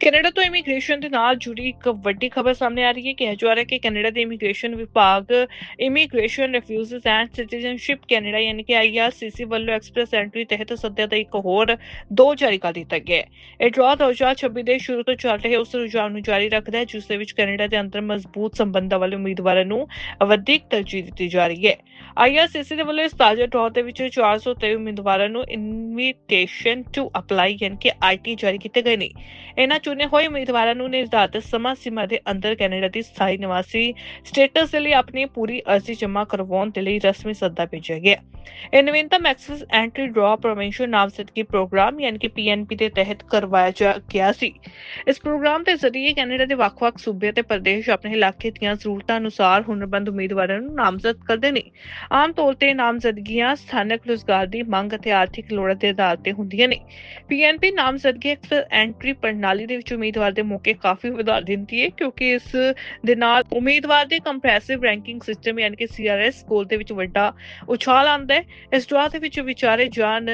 Canada ਤੋਂ immigration ਦੇ ਨਾਲ ਜੁੜੀ ਇੱਕ ਵੱਡੀ ਖਬਰ ਸਾਹਮਣੇ ਆ ਰਹੀ ਹੈ ਕਿ ਜਾ ਰਿਹਾ ਕੈਨੇਡਾ ਦੇ ਇਮੀਗ੍ਰੇਸ਼ਨ ਵਿਭਾਗ immigration refugees and citizenship Canada ਯਾਨੀ ਕਿ ਆਈਆਰਸੀਸੀ ਵੱਲੋਂ ਐਕਸਪ੍ਰੈਸ ਐਂਟਰੀ ਤਹਿਤ ਸੱਦਿਆ ਦਾ ਇੱਕ ਹੋਰ ਦੋ ਜਾਰੀ ਕਰ ਦਿੱਤਾ ਗਿਆ ਹੈ। ਇਹ ਡਰਾ 2026 ਦੇ ਸ਼ੁਰੂ ਤੋਂ ਚੱਲ ਰਹੇ ਉਸ ਰੁਝਾਨ ਨੂੰ ਜਾਰੀ ਰੱਖਦਾ ਹੈ, ਜਿਸ ਦੇ ਵਿੱਚ ਕੈਨੇਡਾ ਦੇ ਅੰਦਰ ਮਜ਼ਬੂਤ ਸੰਬੰਧਾਂ ਵਾਲੇ ਉਮੀਦਵਾਰਾਂ ਨੂੰ ਵਧੇਕ ਤਰਜੀਹ ਦਿੱਤੀ ਜਾ ਰਹੀ ਹੈ। ਆਈਆਰਸੀਸੀ ਦੇ ਵੱਲੋਂ ਇਸ ਤਾਜ਼ਾ ਡਰਾ ਦੇ ਵਿੱਚ 423 ਉਮੀਦਵਾਰਾਂ ਨੂੰ ਇਨਵੀਟੇਸ਼ਨ ਟੂ ਅਪਲਾਈ ਯਾਨੀ ਕਿ ਆਈਟੀ ਜਾਰੀ ਕੀਤੇ ਗਏ ਨੇ। ਇਹਨਾਂ ਚੁਣੇ ਹੋਏ ਉਮੀਦਵਾਰਾਂ ਨੂੰ ਨਿਰਧਾਰਤ ਸਮਾਂ ਸੀਮਾ ਦੇ ਅੰਦਰ ਕੈਨੇਡਾ ਦੀ ਸਥਾਈ ਨਿਵਾਸੀ ਸਟੇਟਸ ਦੇ ਲਈ ਆਪਣੀ ਪੂਰੀ ਅਰਜ਼ੀ ਜਮ੍ਹਾਂ ਕਰਵਾਉਣ ਦੇ ਲਈ ਰਸਮੀ ਸੱਦਾ ਭੇਜਿਆ ਗਿਆ। ਇਹ ਨਵੀਨਤਮ ਐਕਸੈਸ ਐਂਟਰੀ ਡਰਾ ਪ੍ਰੋਵਿੰਸ਼ੀਅਲ ਨਾਮਜ਼ਦਗੀ ਪ੍ਰੋਗਰਾਮ ਯਾਨੀ ਕਿ ਪੀਐਨਪੀ ਦੇ ਤਹਿਤ ਕਰਵਾਇਆ ਗਿਆ ਸੀ। ਇਸ ਪ੍ਰੋਗਰਾਮ ਦੇ ਜ਼ਰੀਏ ਕੈਨੇਡਾ ਦੇ ਵੱਖ-ਵੱਖ ਸੂਬੇ ਤੇ ਪ੍ਰਦੇਸ਼ ਆਪਣੇ ਇਲਾਕੇ ਦੀਆਂ ਜ਼ਰੂਰਤਾਂ ਅਨੁਸਾਰ ਹੁਨਰਬੰਦ ਉਮੀਦਵਾਰਾਂ ਨੂੰ ਨਾਮਜ਼ਦ ਕਰਦੇ ਨੇ। ਆਮ ਤੌਰ ਤੇ ਨਾਮਜ਼ਦਗੀਆਂ ਸਥਾਨਕ ਰੁਜ਼ਗਾਰ ਦੀ ਮੰਗ ਅਤੇ ਆਰਥਿਕ ਲੋੜਾਂ ਦੇ ਆਧਾਰ ਤੇ ਹੁੰਦੀਆਂ ਨੇ। ਪੀਐਨਪੀ ਨਾਮਜ਼ਦਗੀ ਐਕਸੈਸ ਐਂਟਰੀ ਪ੍ਰਣਾਲੀ ਦੇ ਵਿੱਚ ਉਮੀਦਵਾਰ ਦੇ ਮੌਕੇ ਕਾਫੀ ਵਧਾ ਦਿੰਦੀ ਹੈ ਕਿਉਂਕਿ ਇਸ ਦੇ ਨਾਲ ਉਮੀਦਵਾਰ ਦੇ ਕੰਪਰੈਸਿਵ ਰੈਂਕਿੰਗ ਸਿਸਟਮ ਯਾਨੀ ਕਿ ਸੀਆਰਐਸ ਸਕੋਰ ਦੇ ਵਿੱਚ ਵੱਡਾ ਉਛਾਲ ਆਉਂਦਾ ਹੈ ਇਸ ਡਰਾ ਦੇ ਵਿੱਚ ਵਿਚਾਰੇ ਜਾਣ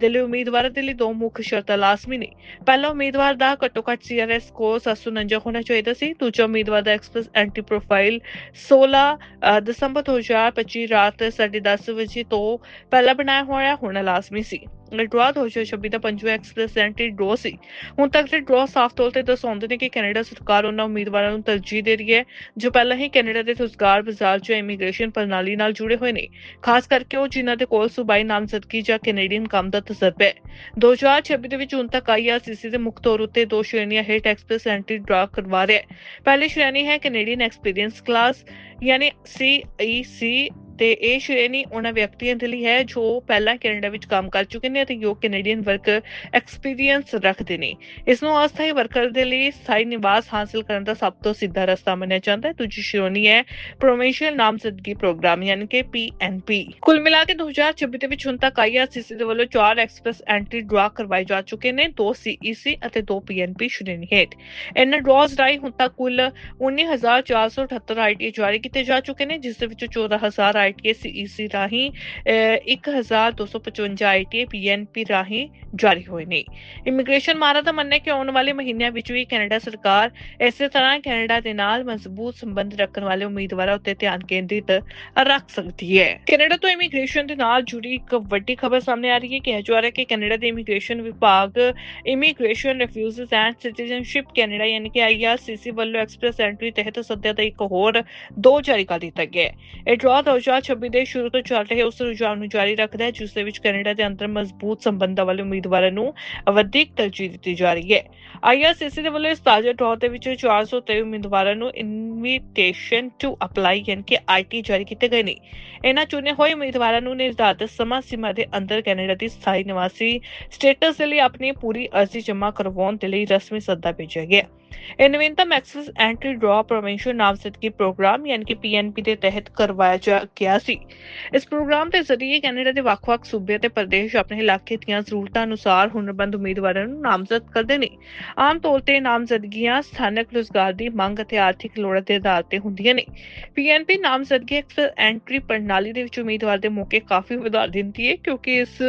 ਦੇ ਲਈ ਉਮੀਦਵਾਰਾਂ ਦੇ ਲਈ ਦੋ ਮੁੱਖ ਸ਼ਰਤਾਂ ਲਾਜ਼ਮੀ ਨੇ। ਪਹਿਲਾ ਉਮੀਦਵਾਰ ਦਾ ਘੱਟੋ ਘੱਟ ਸੀਆਰਐਸ ਸਕੋਰ 749 ਹੋਣਾ ਚਾਹੀਦਾ ਸੀ ਦੂਜਾ ਉਮੀਦਵਾਰ ਦਾ ਐਕਸਪ੍ਰੈਸ ਐਂਟੀ ਪ੍ਰੋਫਾਈਲ 16 ਅ, ਦਸੰਬਰ 2025 ਰਾਤ 10:30 ਵਜੇ ਤੋਂ ਪਹਿਲਾਂ ਬਣਾਇਆ ਹੋਇਆ ਹੋਣਾ ਲਾਜ਼ਮੀ ਸੀ। ਡਰਾ 2026 ਦਾ ਪੰਜਵਾਂ ਐਕਸਪ੍ਰੈਸ ਡਰਾ ਸੀ। ਹੁਣ ਤੱਕ ਦੇ ਡਰਾ ਸਾਫ਼ ਤੌਰ ਤੇ ਦਰਸਾਉਂਦੇ ਨੇ ਕਿ ਕੈਨੇਡਾ ਸਰਕਾਰ ਉਹਨਾਂ ਉਮੀਦਵਾਰਾਂ ਨੂੰ ਤਰਜੀਹ ਦੇ ਰਹੀ ਹੈ, ਜੋ ਪਹਿਲਾਂ ਹੀ ਕੈਨੇਡਾ ਦੇ ਰੁਜ਼ਗਾਰ ਬਾਜ਼ਾਰ 'ਚ ਇਮੀਗ੍ਰੇਸ਼ਨ ਪ੍ਰਣਾਲੀ ਨਾਲ ਜੁੜੇ ਹੋਏ ਨੇ। ਖਾਸ ਕਰਕੇ ਉਹ ਜਿਨ੍ਹਾਂ ਦੇ ਕੋਲ ਸੂਬਾਈ ਨਾਮਜ਼ਦਗੀ ਜਾਂ ਕੈਨੇਡੀਅਨ ਕੰਮ ਦਾ ਤਜਰਬਾ ਹੈ। 2026 ਦੇ ਵਿੱਚ ਹੁਣ ਤੱਕ ਆਈਆਰਸੀਸੀ ਦੇ ਮੁੱਖ ਤੌਰ ਉੱਤੇ ਦੋ ਸ਼੍ਰੇਣੀਆਂ ਹੇਠ ਐਕਸਪ੍ਰੈਸ ਡਰਾ ਕਰਵਾ ਰਿਹਾ ਹੈ। ਪਹਿਲੀ ਸ਼੍ਰੇਣੀ ਹੈ ਕੈਨੇਡੀਅਨ ਐਕਸਪੀਰੀਅੰਸ ਕਲਾਸ, ਯਾਨੀ ਸੀਈਸੀ ਤੇ ਇਹ ਸ਼੍ਰੇਣੀ ਉਹਨਾਂ ਵਿਅਕਤੀਆਂ ਦੇ ਲਈ ਹੈ ਜੋ ਪਹਿਲਾਂ ਕੈਨੇਡਾ ਵਿੱਚ ਕੰਮ ਕਰ ਚੁੱਕੇ ਨੇ ਅਤੇ ਯੋਗ ਕੈਨੇਡੀਅਨ ਵਰਕ ਐਕਸਪੀਰੀਅੰਸ ਰੱਖਦੇ ਨੇ। ਇਸ ਨੂੰ ਅਸਥਾਈ ਵਰਕਰ ਦੇ ਲਈ ਸਥਾਈ ਨਿਵਾਸ ਹਾਸਲ ਕਰਨ ਦਾ ਸਭ ਤੋਂ ਸਿੱਧਾ ਰਸਤਾ ਮੰਨਿਆ ਜਾਂਦਾ ਹੈ। ਦੂਜੀ ਸ਼੍ਰੇਣੀ ਹੈ ਪ੍ਰੋਵਿੰਸ਼ੀਅਲ ਨਾਮਜ਼ਦਗੀ ਪ੍ਰੋਗਰਾਮ ਯਾਨੀ ਕਿ ਪੀਐਨਪੀ ਕੁੱਲ ਮਿਲਾ ਕੇ 2026 ਦੇ ਵਿੱਚ ਹੁਣ ਤੱਕ ਆਈਆਰਸੀਸੀ ਦੇ ਵੱਲੋਂ ਚਾਰ ਐਕਸਪ੍ਰੈਸ ਐਂਟਰੀ ਡਰਾ ਕਰਵਾਏ ਜਾ ਚੁੱਕੇ ਨੇ, ਦੋ ਸੀਈਸੀ ਅਤੇ ਦੋ ਪੀਐਨਪੀ ਸ਼੍ਰੇਣੀ ਹੇਠ। ਇਹਨਾਂ ਡਰਾਸ ਰਾਹੀਂ ਹੁਣ ਤੱਕ ਕੁੱਲ 19478 ਆਈਟੀ ਜਾਰੀ ਕੀਤੇ ਜਾ ਚੁੱਕੇ ਨੇ, ਜਿਸ ਦੇ ਵਿੱਚੋਂ 14000 ਆਈਟੀ ਸੀਈਸੀ ਰਾਹੀਂ 1255 ਆਈਟੀ ਪੀਐਨਪੀ ਰਾਹੀਂ ਜਾਰੀ ਹੋਏ ਨੇ। ਇਮੀਗ੍ਰੇਸ਼ਨ ਮਾਹਰਾਂ ਦਾ ਮੰਨਣਾ ਹੈ ਕਿ ਆਉਣ ਵਾਲੇ ਮਹੀਨਿਆਂ ਵਿੱਚ ਵੀ ਕੈਨੇਡਾ ਸਰਕਾਰ ਇਸੇ ਤਰ੍ਹਾਂ ਕੈਨੇਡਾ ਦੇ ਨਾਲ ਮਜ਼ਬੂਤ ਸੰਬੰਧ ਰੱਖਣ ਵਾਲੇ ਉਮੀਦਵਾਰਾਂ ਉੱਤੇ ਧਿਆਨ ਕੇਂਦਰਿਤ ਰੱਖ ਸਕਦੀ ਹੈ। ਕੈਨੇਡਾ ਤੋਂ ਇਮੀਗ੍ਰੇਸ਼ਨ ਦੇ ਨਾਲ ਜੁੜੀ ਇੱਕ ਵੱਡੀ ਖਬਰ ਸਾਹਮਣੇ ਆ ਰਹੀ ਹੈ ਕਿ ਜਾ ਰਿਹਾ ਕਿ ਕੈਨੇਡਾ ਦੇ ਇਮੀਗ੍ਰੇਸ਼ਨ ਵਿਭਾਗ, immigration refugees and citizenship Canada ਯਾਨੀ ਕਿ ਆਈਆਰਸੀਸੀ ਵੱਲੋਂ ਐਕਸਪ੍ਰੈਸ ਐਂਟਰੀ ਤਹਿਤ ਸੱਦਿਆ ਦਾ ਇੱਕ ਹੋਰ ਦੋ ਜਾਰੀ ਕਰ ਦਿੱਤਾ ਗਿਆ ਹੈ। ਇਹ ਡਰਾ 2026 ਦੇ ਸ਼ੁਰੂ ਤੋਂ ਚੱਲ ਰਹੇ ਉਸ ਰੁਝਾਨ ਨੂੰ ਜਾਰੀ ਰੱਖਦਾ ਹੈ, ਜਿਸ ਦੇ ਵਿੱਚ ਕੈਨੇਡਾ ਦੇ ਅੰਦਰ ਮਜ਼ਬੂਤ ਸੰਬੰਧਾਂ ਵਾਲੇ ਉਮੀਦਵਾਰਾਂ ਨੂੰ ਵਧੇਕ ਤਰਜੀਹ ਦਿੱਤੀ ਜਾ ਰਹੀ ਹੈ। ਆਈਆਰਸੀਸੀ ਦੇ ਵੱਲੋਂ ਇਸ ਤਾਜ਼ਾ ਡਰਾ ਦੇ ਵਿੱਚ 423 ਉਮੀਦਵਾਰਾਂ ਨੂੰ ਇਨਵੀਟੇਸ਼ਨ ਟੂ ਅਪਲਾਈ ਯਾਨੀ ਕਿ ਆਈਟੀ ਜਾਰੀ ਕੀਤੇ ਗਏ ਨੇ। ਇਹਨਾਂ ਚੁਣੇ ਹੋਏ ਉਮੀਦਵਾਰਾਂ ਨੂੰ ਨਿਰਧਾਰਤ ਸਮਾਂ ਸੀਮਾ ਦੇ ਅੰਦਰ ਕੈਨੇਡਾ ਦੀ ਸਥਾਈ ਨਿਵਾਸੀ ਸਟੇਟਸ ਦੇ ਲਈ ਆਪਣੀ ਪੂਰੀ ਅਰਜ਼ੀ ਜਮ੍ਹਾਂ ਕਰਵਾਉਣ ਦੇ ਲਈ ਰਸਮੀ ਸੱਦਾ ਭੇਜਿਆ ਗਿਆ। ਇਹ ਨਵੀਨਤਮ ਐਕਸੈਸ ਐਂਟਰੀ ਡਰਾ ਨਾਮਜ਼ਦਗੀ ਪ੍ਰੋਗਰਾਮ, ਯਾਨੀ ਕਿ ਪੀਐਨਪੀ ਦੇ ਤਹਿਤ ਕਰਵਾਇਆ ਜਾ ਗਿਆ ਸੀ। ਇਸ ਪ੍ਰੋਗਰਾਮ ਦੇ ਜ਼ਰੀਏ ਕੈਨੇਡਾ ਦੇ ਵੱਖ-ਵੱਖ ਸੂਬੇ ਅਤੇ ਪ੍ਰਦੇਸ਼ ਆਪਣੇ ਇਲਾਕੇ ਦੀਆਂ ਜ਼ਰੂਰਤਾਂ ਅਨੁਸਾਰ ਹੁਨਰਬੰਦ ਉਮੀਦਵਾਰਾਂ ਨੂੰ ਨਾਮਜ਼ਦ ਕਰਦੇ ਨੇ। ਆਮ ਤੌਰ ਤੇ ਨਾਮਜ਼ਦਗੀਆਂ ਸਥਾਨਕ ਰੁਜ਼ਗਾਰ ਦੀ ਮੰਗ ਅਤੇ ਆਰਥਿਕ ਲੋੜਾਂ ਦੇ ਆਧਾਰ ਤੇ ਹੁੰਦੀਆਂ ਨੇ। ਪੀਐਨਪੀ ਨਾਮਜ਼ਦਗੀ ਐਕਸੈਸ ਐਂਟਰੀ ਪ੍ਰਣਾਲੀ ਦੇ ਵਿੱਚ ਉਮੀਦਵਾਰ ਦੇ ਮੌਕੇ ਕਾਫੀ ਵਧਾ ਦਿੰਦੀ ਹੈ ਕਿਉਂਕਿ ਇਸ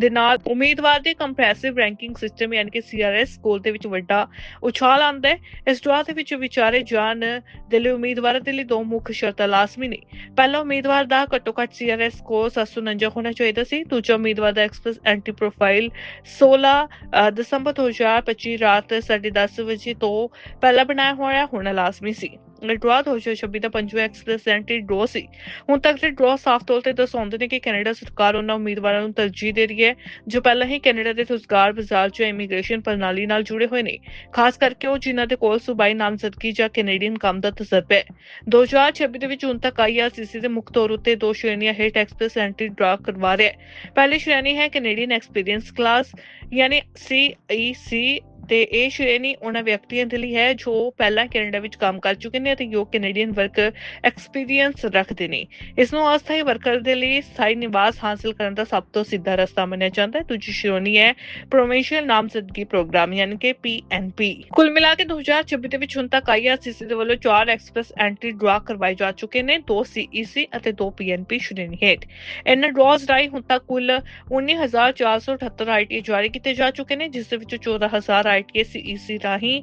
ਦੇ ਨਾਲ ਉਮੀਦਵਾਰ ਦੇ ਕੰਪ੍ਰੈਸਿਵ ਰੈਂਕਿੰਗ ਸਿਸਟਮ, ਯਾਨੀ ਕਿ ਸੀਆਰਐਸ ਸਕੋਰ ਦੇ ਵਿੱਚ ਵੱਡਾ ਉਛਾਲ ਆਉਂਦਾ ਹੈ ਇਸ ਡਰਾ ਦੇ ਵਿੱਚ ਵਿਚਾਰੇ ਜਾਣ ਦੇ ਲਈ ਉਮੀਦਵਾਰਾਂ ਦੇ ਲਈ ਦੋ ਮੁੱਖ ਸ਼ਰਤਾਂ ਲਾਜ਼ਮੀ ਨੇ। ਪਹਿਲਾ ਉਮੀਦਵਾਰ ਦਾ ਘੱਟੋ ਘੱਟ ਸੀਆਰਐਸ ਸਕੋਰ 749 ਹੋਣਾ ਚਾਹੀਦਾ ਸੀ। ਦੂਜਾ ਉਮੀਦਵਾਰ ਦਾ ਐਕਸਪ੍ਰੈਸ ਐਂਟੀ ਪ੍ਰੋਫਾਈਲ 16 ਅ, ਦਸੰਬਰ 2025 ਰਾਤ 10:30 ਵਜੇ ਤੋਂ ਪਹਿਲਾਂ ਬਣਾਇਆ ਹੋਇਆ ਹੋਣਾ ਲਾਜ਼ਮੀ ਸੀ। ਡਰਾ 2026 ਦਾ ਪੰਜਵਾਂ ਐਕਸਪ੍ਰੈਸ ਡਰਾ ਸੀ। ਹੁਣ ਤੱਕ ਦੇ ਡਰਾ ਸਾਫ਼ ਤੌਰ ਤੇ ਦਰਸਾਉਂਦੇ ਨੇ ਕਿ ਕੈਨੇਡਾ ਸਰਕਾਰ ਉਹਨਾਂ ਉਮੀਦਵਾਰਾਂ ਨੂੰ ਤਰਜੀਹ ਦੇ ਰਹੀ ਹੈ, ਜੋ ਪਹਿਲਾਂ ਹੀ ਕੈਨੇਡਾ ਦੇ ਰੁਜ਼ਗਾਰ ਬਾਜ਼ਾਰ 'ਚ ਇਮੀਗ੍ਰੇਸ਼ਨ ਪ੍ਰਣਾਲੀ ਨਾਲ ਜੁੜੇ ਹੋਏ ਨੇ। ਖਾਸ ਕਰਕੇ ਉਹ ਜਿਨ੍ਹਾਂ ਦੇ ਕੋਲ ਸੂਬਾਈ ਨਾਮਜ਼ਦਗੀ ਜਾਂ ਕੈਨੇਡੀਅਨ ਕੰਮ ਦਾ ਤਜਰਬਾ ਹੈ। 2026 ਦੇ ਵਿੱਚ ਹੁਣ ਤੱਕ ਆਈਆਰਸੀਸੀ ਦੇ ਮੁੱਖ ਤੌਰ ਉੱਤੇ ਦੋ ਸ਼੍ਰੇਣੀਆਂ ਹੇਠ ਐਕਸਪ੍ਰੈਸ ਡਰਾ ਕਰਵਾ ਰਿਹਾ ਹੈ। ਪਹਿਲੀ ਸ਼੍ਰੇਣੀ ਹੈ ਕੈਨੇਡੀਅਨ ਐਕਸਪੀਰੀਅੰਸ ਕਲਾਸ ਯਾਨੀ ਸੀਈਸੀ ਤੇ ਇਹ ਸ਼੍ਰੇਣੀ ਉਹਨਾਂ ਵਿਅਕਤੀਆਂ ਦੇ ਲਈ ਹੈ ਜੋ ਪਹਿਲਾਂ ਕੈਨੇਡਾ ਵਿੱਚ ਕੰਮ ਕਰ ਚੁੱਕੇ ਨੇ ਅਤੇ ਯੋਗ ਕੈਨੇਡੀਅਨ ਵਰਕਰ ਐਕਸਪੀਰੀਅੰਸ ਰੱਖਦੇ ਨੇ। ਇਸ ਨੂੰ ਅਸਥਾਈ ਵਰਕਰ ਦੇ ਲਈ ਸਥਾਈ ਨਿਵਾਸ ਹਾਸਲ ਕਰਨ ਦਾ ਸਭ ਤੋਂ ਸਿੱਧਾ ਰਸਤਾ ਮੰਨਿਆ ਜਾਂਦਾ ਹੈ। ਦੂਜੀ ਸ਼੍ਰੇਣੀ ਹੈ ਪ੍ਰੋਵਿੰਸ਼ੀਅਲ ਨਾਮਜ਼ਦਗੀ ਪ੍ਰੋਗਰਾਮ, ਯਾਨੀ ਕਿ ਪੀਐਨਪੀ ਕੁੱਲ ਮਿਲਾ ਕੇ 2026 ਦੇ ਵਿੱਚ ਹੁਣ ਤੱਕ ਆਈਆਰਸੀਸੀ ਦੇ ਵੱਲੋਂ 4 ਐਕਸਪ੍ਰੈਸ ਐਂਟਰੀ ਡਰਾ ਕਰਵਾਏ ਜਾ ਚੁੱਕੇ ਨੇ 2 ਸੀਈਸੀ ਅਤੇ 2 ਪੀਐਨਪੀ ਸ਼੍ਰੇਣੀ ਹੇਠ। ਇਹਨਾਂ ਡਰਾਜ਼ ਰਾਹੀਂ ਹੁਣ ਤੱਕ ਕੁੱਲ 19478 ਆਈਟੀ ਜਾਰੀ ਕੀਤੇ ਜਾ ਚੁੱਕੇ ਨੇ, ਜਿਸ ਦੇ ਵਿੱਚੋਂ 14000 ਆਈਟੀ ਸੀਈਸੀ ਰਾਹੀਂ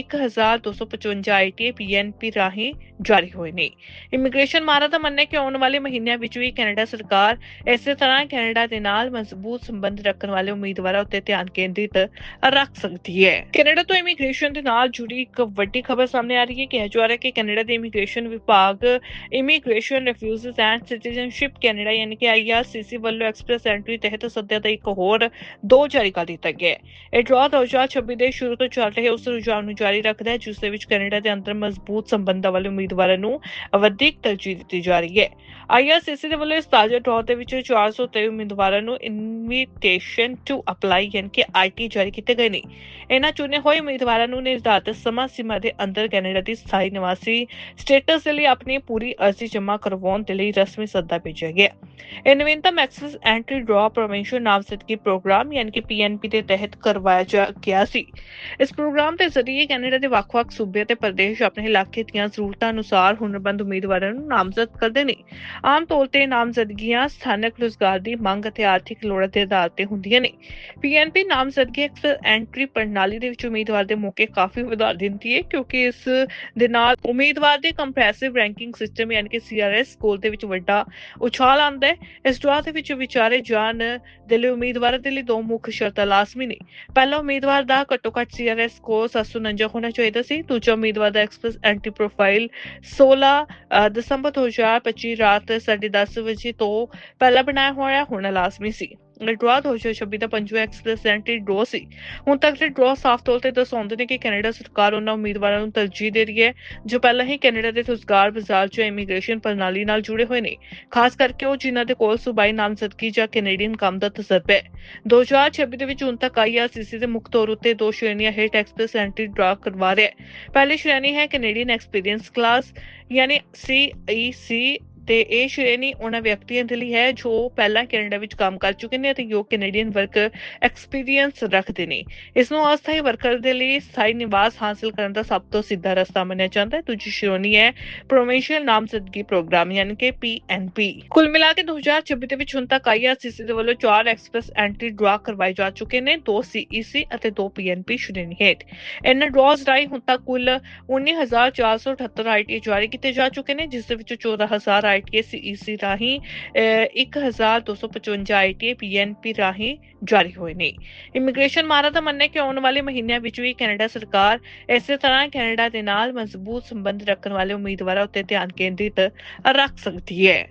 1255 ਆਈਟੀ ਪੀਐਨਪੀ ਰਾਹੀਂ ਜਾਰੀ ਹੋਏ ਨੇ। ਇਮੀਗ੍ਰੇਸ਼ਨ ਮਾਹਰਾਂ ਦਾ ਮੰਨਣਾ ਹੈ ਕਿ ਆਉਣ ਵਾਲੇ ਮਹੀਨਿਆਂ ਵਿੱਚ ਵੀ ਕੈਨੇਡਾ ਸਰਕਾਰ ਇਸੇ ਤਰ੍ਹਾਂ ਕੈਨੇਡਾ ਦੇ ਨਾਲ ਮਜ਼ਬੂਤ ਸੰਬੰਧ ਰੱਖਣ ਵਾਲੇ ਉਮੀਦਵਾਰਾਂ ਉੱਤੇ ਧਿਆਨ ਕੇਂਦਰਿਤ ਰੱਖ ਸਕਦੀ ਹੈ। ਕੈਨੇਡਾ ਤੋਂ ਇਮੀਗ੍ਰੇਸ਼ਨ ਦੇ ਨਾਲ ਜੁੜੀ ਇੱਕ ਵੱਡੀ ਖਬਰ ਸਾਹਮਣੇ ਆ ਰਹੀ ਹੈ ਕਿ ਜਾ ਰਿਹਾ ਕਿ ਕੈਨੇਡਾ ਦੇ ਇਮੀਗ੍ਰੇਸ਼ਨ ਵਿਭਾਗ immigration refugees and citizenship Canada ਯਾਨੀ ਕਿ ਆਈਆਰਸੀਸੀ ਵੱਲੋਂ ਐਕਸਪ੍ਰੈਸ ਐਂਟਰੀ ਤਹਿਤ ਸੱਦਿਆ ਦਾ ਇੱਕ ਹੋਰ ਦੋ ਜਾਰੀ ਕਰ ਦਿੱਤਾ ਗਿਆ ਹੈ। ਇਹ ਡਰਾ 2026 ਦੇ ਸ਼ੁਰੂ ਤੋਂ ਚੱਲ ਰਹੇ ਉਸ ਰੁਝਾਨ ਨੂੰ ਜਾਰੀ ਰੱਖਦਾ ਹੈ, ਜਿਸ ਦੇ ਵਿੱਚ ਕੈਨੇਡਾ ਦੇ ਅੰਦਰ ਮਜ਼ਬੂਤ ਸੰਬੰਧਾਂ ਵਾਲੇ ਉਮੀਦਵਾਰਾਂ ਨੂੰ ਵਧੇਕ ਤਰਜੀਹ ਦਿੱਤੀ ਜਾ ਰਹੀ ਹੈ। ਆਈਆਰਸੀਸੀ ਦੇ ਵੱਲੋਂ ਇਸ ਤਾਜ਼ਾ ਡਰਾ ਦੇ ਵਿੱਚ 423 ਉਮੀਦਵਾਰਾਂ ਨੂੰ ਇਨਵੀਟੇਸ਼ਨ ਟੂ ਅਪਲਾਈ ਯਾਨੀ ਕਿ ਆਈਟੀ ਜਾਰੀ ਕੀਤੇ ਗਏ ਨੇ। ਇਹਨਾਂ ਚੁਣੇ ਹੋਏ ਉਮੀਦਵਾਰਾਂ ਨੂੰ ਨਿਰਧਾਰਤ ਸਮਾਂ ਸੀਮਾ ਦੇ ਅੰਦਰ ਕੈਨੇਡਾ ਦੀ ਸਥਾਈ ਨਿਵਾਸੀ ਸਟੇਟਸ ਦੇ ਲਈ ਆਪਣੀ ਪੂਰੀ ਅਰਜ਼ੀ ਜਮ੍ਹਾਂ ਕਰਵਾਉਣ ਦੇ ਲਈ ਰਸਮੀ ਸੱਦਾ ਭੇਜਿਆ ਗਿਆ। ਇਹ ਨਵੀਨਤਮ ਐਕਸੈਸ ਐਂਟਰੀ ਡਰਾ ਪ੍ਰੋਵਿੰਸ਼ੀਅਲ ਨਾਮਜ਼ਦਗੀ ਪ੍ਰੋਗਰਾਮ ਯਾਨੀ ਕਿ ਪੀਐਨਪੀ ਦੇ ਤਹਿਤ ਕਰਵਾਇਆ ਜਾ ਗਿਆ ਸੀ। ਇਸ ਪ੍ਰੋਗਰਾਮ ਦੇ ਜ਼ਰੀਏ ਕੈਨੇਡਾ ਦੇ ਵੱਖ-ਵੱਖ ਸੂਬੇ ਅਤੇ ਪ੍ਰਦੇਸ਼ ਆਪਣੇ ਇਲਾਕੇ ਦੀਆਂ ਜ਼ਰੂਰਤਾਂ ਅਨੁਸਾਰ ਹੁਨਰਮੰਦ ਉਮੀਦਵਾਰਾਂ ਨੂੰ ਨਾਮਜ਼ਦ ਕਰਦੇ ਨੇ। ਆਮ ਤੌਰ ਤੇ ਨਾਮਜ਼ਦਗੀਆਂ ਸਥਾਨਕ ਰੁਜ਼ਗਾਰ ਦੀ ਮੰਗ ਅਤੇ ਆਰਥਿਕ ਲੋੜਾਂ ਦੇ ਆਧਾਰ ਤੇ ਹੁੰਦੀਆਂ ਨੇ। ਪੀਐਨਪੀ ਨਾਮਜ਼ਦਗੀ ਅਕਸਰ ਐਂਟਰੀ ਪ੍ਰਣਾਲੀ ਦੇ ਵਿੱਚ ਉਮੀਦਵਾਰ ਦੇ ਮੌਕੇ ਕਾਫੀ ਵਧਾ ਦਿੰਦੀ ਹੈ ਕਿਉਂਕਿ ਇਸ ਦੇ ਨਾਲ ਉਮੀਦਵਾਰ ਦੇ ਕੰਪ੍ਰੈਸਿਵ ਰੈਂਕਿੰਗ ਸਿਸਟਮ ਯਾਨੀ ਕਿ ਸੀਆਰਐਸ ਸਕੋਰ ਦੇ ਵਿੱਚ ਵੱਡਾ ਉਛਾਲ ਆਉਂਦਾ ਹੈ। ਇਸ ਡਰਾ ਦੇ ਵਿੱਚ ਵਿਚਾਰੇ ਜਾਣ ਦੇ ਲਈ ਉਮੀਦਵਾਰਾਂ ਦੇ ਲਈ ਦੋ ਮੁੱਖ ਸ਼ਰਤਾਂ ਲਾਜ਼ਮੀ ਨੇ। ਪਹਿਲਾ ਉਮੀਦਵਾਰ ਦਾ ਘੱਟੋ ਘੱਟ ਸੀਆਰਐਸ ਸਕੋਰ 749 ਹੋਣਾ ਚਾਹੀਦਾ ਸੀ। ਦੂਜਾ ਉਮੀਦਵਾਰ ਦਾ ਐਕਸਪ੍ਰੈਸ ਐਂਟੀ ਪ੍ਰੋਫਾਈਲ 16 ਅ, ਦਸੰਬਰ 2025 ਰਾਤ 10:30 ਵਜੇ ਤੋਂ ਪਹਿਲਾਂ ਬਣਾਇਆ ਹੋਇਆ ਹੋਣਾ ਲਾਜ਼ਮੀ ਸੀ। ਡਰਾ 2026 ਦਾ ਪੰਜਵਾਂ ਐਕਸਪ੍ਰੈਸ ਡਰਾ ਸੀ। ਹੁਣ ਤੱਕ ਦੇ ਡਰਾ ਸਾਫ਼ ਤੌਰ ਤੇ ਦਰਸਾਉਂਦੇ ਨੇ ਕਿ ਕੈਨੇਡਾ ਸਰਕਾਰ ਉਹਨਾਂ ਉਮੀਦਵਾਰਾਂ ਨੂੰ ਤਰਜੀਹ ਦੇ ਰਹੀ ਹੈ, ਜੋ ਪਹਿਲਾਂ ਹੀ ਕੈਨੇਡਾ ਦੇ ਰੁਜ਼ਗਾਰ ਬਾਜ਼ਾਰ 'ਚ ਇਮੀਗ੍ਰੇਸ਼ਨ ਪ੍ਰਣਾਲੀ ਨਾਲ ਜੁੜੇ ਹੋਏ ਨੇ। ਖਾਸ ਕਰਕੇ ਉਹ ਜਿਨ੍ਹਾਂ ਦੇ ਕੋਲ ਸੂਬਾਈ ਨਾਮਜ਼ਦਗੀ ਜਾਂ ਕੈਨੇਡੀਅਨ ਕੰਮ ਦਾ ਤਜਰਬਾ ਹੈ। 2026 ਦੇ ਵਿੱਚ ਹੁਣ ਤੱਕ ਆਈਆਰਸੀਸੀ ਦੇ ਮੁੱਖ ਤੌਰ ਉੱਤੇ ਦੋ ਸ਼੍ਰੇਣੀਆਂ ਹੇਠ ਐਕਸਪ੍ਰੈਸ ਐਂਟਰੀ ਡਰਾ ਕਰਵਾ ਰਿਹਾ ਹੈ। ਪਹਿਲੀ ਸ਼੍ਰੇਣੀ ਹੈ ਕੈਨੇਡੀਅਨ ਐਕਸਪੀਰੀਅੰਸ ਕਲਾਸ, ਯਾਨੀ ਸੀਈਸੀ ਤੇ ਇਹ ਸ਼੍ਰੇਣੀ ਉਹਨਾਂ ਵਿਅਕਤੀਆਂ ਦੇ ਲਈ ਹੈ ਜੋ ਪਹਿਲਾਂ ਕੈਨੇਡਾ ਵਿੱਚ ਕੰਮ ਕਰ ਚੁੱਕੇ ਨੇ ਅਤੇ ਯੋਗ ਕੈਨੇਡੀਅਨ ਵਰਕਰ ਐਕਸਪੀਰੀਅੰਸ ਰੱਖਦੇ ਨੇ। ਇਸ ਨੂੰ ਅਸਥਾਈ ਵਰਕਰ ਦੇ ਲਈ ਸਥਾਈ ਨਿਵਾਸ ਹਾਸਲ ਕਰਨ ਦਾ ਸਭ ਤੋਂ ਸਿੱਧਾ ਰਸਤਾ ਮੰਨਿਆ ਜਾਂਦਾ ਹੈ। ਦੂਜੀ ਸ਼੍ਰੇਣੀ ਹੈ ਪ੍ਰੋਵਿੰਸ਼ੀਅਲ ਨਾਮਜ਼ਦਗੀ ਪ੍ਰੋਗਰਾਮ, ਯਾਨੀ ਕਿ ਪੀਐਨਪੀ ਕੁੱਲ ਮਿਲਾ ਕੇ 2026 ਦੇ ਵਿੱਚ ਹੁਣ ਤੱਕ ਆਈਆਰਸੀਸੀ ਦੇ ਵੱਲੋਂ 4 ਐਕਸਪ੍ਰੈਸ ਐਂਟਰੀ ਡਰਾ ਕਰਵਾਏ ਜਾ ਚੁੱਕੇ ਨੇ 2 ਸੀਈਸੀ ਅਤੇ 2 ਪੀਐਨਪੀ ਸ਼੍ਰੇਣੀ ਹੇਠ। ਇਹਨਾਂ ਡਰਾਜ਼ ਰਾਹੀਂ ਹੁਣ ਤੱਕ ਕੁੱਲ 19478 ਆਈਟੀ ਜਾਰੀ ਕੀਤੇ ਜਾ ਚੁੱਕੇ ਨੇ, ਜਿਸ ਦੇ ਵਿੱਚੋਂ 14000 ਆਈਟੀ ਸੀਈਸੀ ਰਾਹੀਂ ਅਹ, 1255 ਆਈਟੀ ਪੀਐਨਪੀ ਰਾਹੀਂ ਜਾਰੀ ਹੋਏ ਨੇ। ਇਮੀਗ੍ਰੇਸ਼ਨ ਮਾਰਾ ਦਾ ਮੰਨਣਾ ਹੈ ਕਿ ਆਉਣ ਵਾਲੇ ਮਹੀਨਿਆਂ ਵਿੱਚ ਵੀ ਕੈਨੇਡਾ ਸਰਕਾਰ ਇਸੇ ਤਰ੍ਹਾਂ ਕੈਨੇਡਾ ਦੇ ਨਾਲ ਮਜ਼ਬੂਤ ਸੰਬੰਧ ਰੱਖਣ ਵਾਲੇ ਉਮੀਦਵਾਰਾਂ ਉੱਤੇ ਧਿਆਨ ਕੇਂਦਰਿਤ ਰੱਖ ਸਕਦੀ ਹੈ।